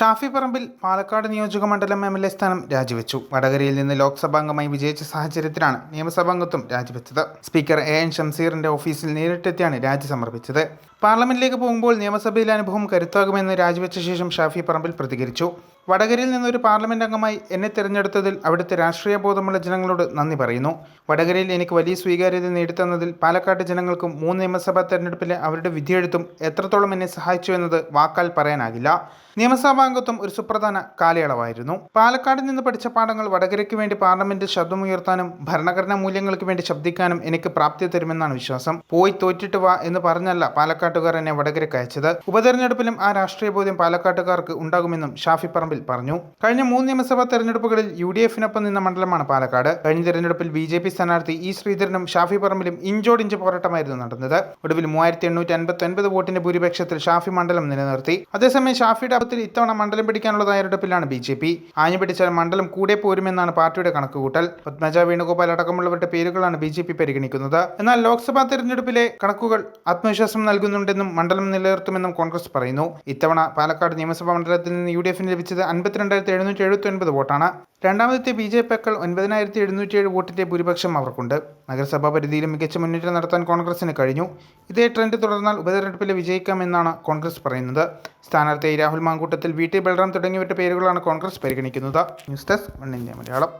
ഷാഫി പറമ്പിൽ പാലക്കാട് നിയോജക മണ്ഡലം M L A സ്ഥാനം രാജിവെച്ചു. വടകരയിൽ നിന്ന് ലോക്സഭാംഗമായി വിജയിച്ച സാഹചര്യത്തിലാണ് നിയമസഭാംഗത്വം രാജിവെച്ചത്. സ്പീക്കർ എ എൻ ഷംസീറിന്റെ ഓഫീസിൽ നേരിട്ടെത്തിയാണ് രാജി സമർപ്പിച്ചത്. പാർലമെന്റിലേക്ക് പോകുമ്പോൾ നിയമസഭയിലെ അനുഭവം കരുത്താകുമെന്ന് രാജിവെച്ച ശേഷം ഷാഫി പറമ്പിൽ പ്രതികരിച്ചു. വടകരയിൽ നിന്നൊരു പാർലമെന്റ് അംഗമായി എന്നെ തിരഞ്ഞെടുത്തതിൽ അവിടുത്തെ രാഷ്ട്രീയ ബോധമുള്ള ജനങ്ങളോട് നന്ദി പറയുന്നു. വടകരയിൽ എനിക്ക് വലിയ സ്വീകാര്യത നേടിത്തന്നതിൽ പാലക്കാട് ജനങ്ങൾക്കും മൂന്ന് നിയമസഭാ തെരഞ്ഞെടുപ്പിലെ അവരുടെ വിധിയെഴുത്തും എത്രത്തോളം എന്നെ സഹായിച്ചു എന്നത് വാക്കാൽ പറയാനാകില്ല. നിയമസഭാംഗത്വം ഒരു സുപ്രധാന കാലയളവായിരുന്നു. പാലക്കാട് നിന്ന് പഠിച്ച പാഠങ്ങൾ വടകരയ്ക്ക് വേണ്ടി പാർലമെന്റിൽ ശബ്ദമുയർത്താനും ഭരണഘടനാ മൂല്യങ്ങൾക്ക് വേണ്ടി ശബ്ദിക്കാനും എനിക്ക് പ്രാപ്തി തരുമെന്നാണ് വിശ്വാസം. പോയി തോറ്റിട്ട് വാ എന്ന് പറഞ്ഞല്ല പാലക്കാട്ടുകാർ എന്നെ വടകരയ്ക്ക് അയച്ചത്. ഉപതെരഞ്ഞെടുപ്പിലും ആ രാഷ്ട്രീയ ബോധ്യം പാലക്കാട്ടുകാർക്ക് ഉണ്ടാകുമെന്നും ഷാഫി പറമ്പിൽ പറഞ്ഞു. കഴിഞ്ഞ മൂന്ന് നിയമസഭാ തെരഞ്ഞെടുപ്പുകളിൽ യു ഡി എഫിനൊപ്പം നിന്ന മണ്ഡലമാണ് പാലക്കാട്. കഴിഞ്ഞ തെരഞ്ഞെടുപ്പിൽ ബി ജെ പി സ്ഥാനാർത്ഥി ഇ ശ്രീധരനും ഷാഫി പറമ്പിലും ഇഞ്ചോടിഞ്ച് പോരാട്ടമായിരുന്നു നടന്നത്. ഒടുവിൽ മൂവായിരത്തി എണ്ണൂറ്റി അൻപത്തി ഒൻപത് വോട്ടിന്റെ ഭൂരിപക്ഷത്തിൽ ഷാഫി മണ്ഡലം നിലനിർത്തി. അതേസമയം ഷാഫിയുടെ അപത്തിൽ ഇത്തവണ മണ്ഡലം പിടിക്കാനുള്ള തയ്യാറെടുപ്പിലാണ് ബി ജെ പി. ആഞ്ഞു പിടിച്ചാൽ മണ്ഡലം കൂടെ പോരുമെന്നാണ് പാർട്ടിയുടെ കണക്കുകൂട്ടൽ. പത്മജ വേണുഗോപാൽ അടക്കമുള്ളവരുടെ പേരുകളാണ് ബി ജെ പി പരിഗണിക്കുന്നത്. എന്നാൽ ലോക്സഭാ തെരഞ്ഞെടുപ്പിലെ കണക്കുകൾ ആത്മവിശ്വാസം നൽകുന്നുണ്ടെന്നും മണ്ഡലം നിലനിർത്തുമെന്നും കോൺഗ്രസ് പറയുന്നു. ഇത്തവണ പാലക്കാട് നിയമസഭാ മണ്ഡലത്തിൽ നിന്ന് യു ഡി എഫിന് ലഭിച്ചത് അൻപത്തിരണ്ടായിരത്തി എഴുന്നൂറ്റി എഴുപത്തി ഒൻപത് വോട്ടാണ്. രണ്ടാമത്തെ ബി ജെ പിക്കൾ ഒൻപതിനായിരത്തി എഴുന്നൂറ്റി ഏഴ് വോട്ടിന്റെ ഭൂരിപക്ഷം അവർക്കുണ്ട്. നഗരസഭാ പരിധിയിലും മികച്ച മുന്നേറ്റം നടത്താൻ കോൺഗ്രസിന് കഴിഞ്ഞു. ഇതേ ട്രെൻഡ് തുടർന്നാൽ ഉപതെരഞ്ഞെടുപ്പിൽ വിജയിക്കാമെന്നാണ് കോൺഗ്രസ് പറയുന്നത്. സ്ഥാനാർത്ഥി രാഹുൽ മാങ്കൂട്ടത്തിൽ വി ടി ബൽറാം തുടങ്ങിയവരുടെ പേരുകളാണ് കോൺഗ്രസ് പരിഗണിക്കുന്നത്. News desk one India Malayalam.